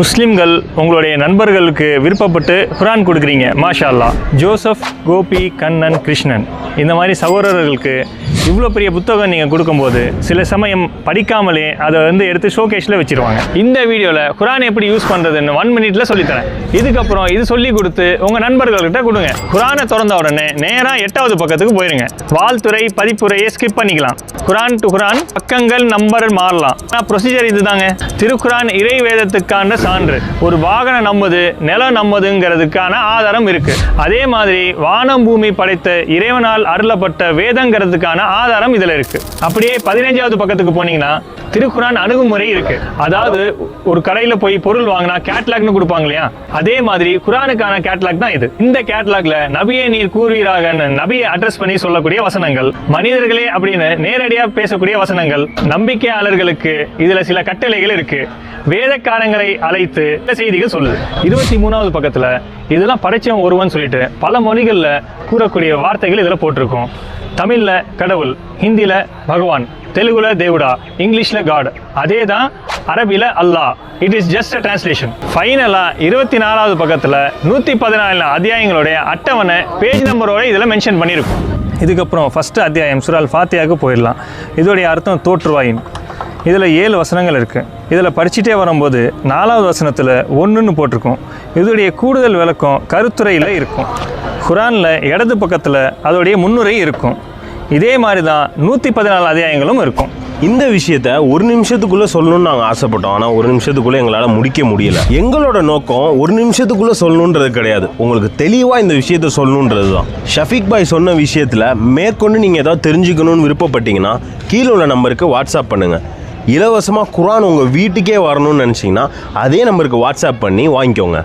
முஸ்லிம்கள் உங்களுடைய நண்பர்களுக்கு விருப்பப்பட்டு குரான் கொடுக்குறீங்க. மாஷா அல்லா ஜோசப் கோபி கண்ணன் கிருஷ்ணன். இந்த மாதிரி சகோதரர்களுக்கு இவ்வளோ பெரிய புத்தகம் நீங்கள் கொடுக்கும்போது சில சமயம் படிக்காமலே அதை வந்து எடுத்து ஷோகேஷில் வச்சிருவாங்க. இந்த வீடியோவில் குரான் எப்படி யூஸ் பண்ணுறதுன்னு ஒன் மினிட்ல சொல்லித்தரேன். இதுக்கப்புறம் இது சொல்லி கொடுத்து உங்கள் நண்பர்கள்கிட்ட கொடுங்க. குரானை திறந்த உடனே நேராக எட்டாவது பக்கத்துக்கு போயிருங்க. வாழ்த்துறை பதிப்புரையை ஸ்கிப் பண்ணிக்கலாம். குரான் டு குரான் பக்கங்கள் நம்பர் மாறலாம். ஆனால் ப்ரொசீஜர் இதுதாங்க. திருக்குரான் இறை வேதத்துக்கான சான்று. ஒரு வாகனம் நம்மது நிலம் நம்மதுங்கிறதுக்கான ஆதாரம் இருக்கு. அதே மாதிரி வானம் பூமி படைத்த இறைவனால் அருளப்பட்ட வேதங்கிறதுக்கான ஆதாரம் இதுல இருக்கு. அப்படியே பதினைஞ்சாவது பக்கத்துக்கு போனீங்கன்னா திருக்குறான் அணுகுமுறை இருக்கு. அதாவது ஒரு கடையில போய் பொருள் வாங்கினா கேட்லாக்னு கொடுப்பாங்க இல்லையா? அதே மாதிரி குரானுக்கான கேட்லாக் தான் இது. இந்த கேட்லாக்ல நபியை நீர் கூறுகிறாக நபியை அட்ரஸ் பண்ணி சொல்லக்கூடிய வசனங்கள் மனிதர்களே அப்படின்னு நேரடியா பேசக்கூடிய வசனங்கள் நம்பிக்கையாளர்களுக்கு இதுல சில கட்டளைகள் இருக்கு. வேதக்காரங்களை அழைத்து இந்த செய்திகள் சொல்லுது. இருபத்தி மூணாவது பக்கத்துல இதெல்லாம் படைச்சவன் ஒருவன் சொல்லிட்டு பல மொழிகள்ல கூறக்கூடிய வார்த்தைகள் இதுல போட்டிருக்கும். தமிழ்ல கடவுள் ஹிந்தியில் பகவான் தெலுங்குல தேவுடா இங்கிலீஷ்ல காட். அதே தான் அரபில Allah. It is just a translation ஃபைனலா இருபத்தி நாலாவது பக்கத்துல நூத்தி பதினாலு அத்தியாயங்களுடைய அட்டவணை பேஜ் நம்பரோட இதுல மென்ஷன் பண்ணியிருக்கும் இதுக்கப்புறம் ஃபர்ஸ்ட் அத்தியாயம் சுரால் ஃபாத்தியாவுக்கு போயிடலாம். இதோடைய அர்த்தம் தோற்றுவாயின். இதில் ஏழு வசனங்கள் இருக்குது இதில் படிச்சுட்டே வரும்போது நாலாவது வசனத்தில் ஒன்றுன்னு போட்டிருக்கும். இதோடைய கூடுதல் விளக்கம் கருத்துறையில் இருக்கும். குரானில் இடது பக்கத்தில் அதோடைய முன்னுரை இருக்கும். இதே மாதிரி தான் நூற்றி பதினாலு அத்தியாயங்களும் இருக்கும். இந்த விஷயத்த ஒரு நிமிஷத்துக்குள்ளே சொல்லணும்னு நாங்கள் ஆசைப்பட்டோம். ஆனால் ஒரு நிமிஷத்துக்குள்ளே எங்களால் முடிக்க முடியல. எங்களோட நோக்கம் ஒரு நிமிஷத்துக்குள்ளே சொல்லணுன்றது கிடையாது. உங்களுக்கு தெளிவாக இந்த விஷயத்த சொல்லணுன்றது தான் ஷஃபிக் பாய் சொன்ன விஷயத்தில் மேற்கொண்டு நீங்கள் ஏதாவது தெரிஞ்சுக்கணும்னு விருப்பப்பட்டீங்கன்னா கீழே உள்ள நம்பருக்கு வாட்ஸ்அப் பண்ணுங்கள் இலவசமாக குரான் உங்கள் வீட்டுக்கே வரணும்னு நினச்சிங்கன்னா அதே நம்பருக்கு வாட்ஸ்அப் பண்ணி வாங்கிக்கோங்க.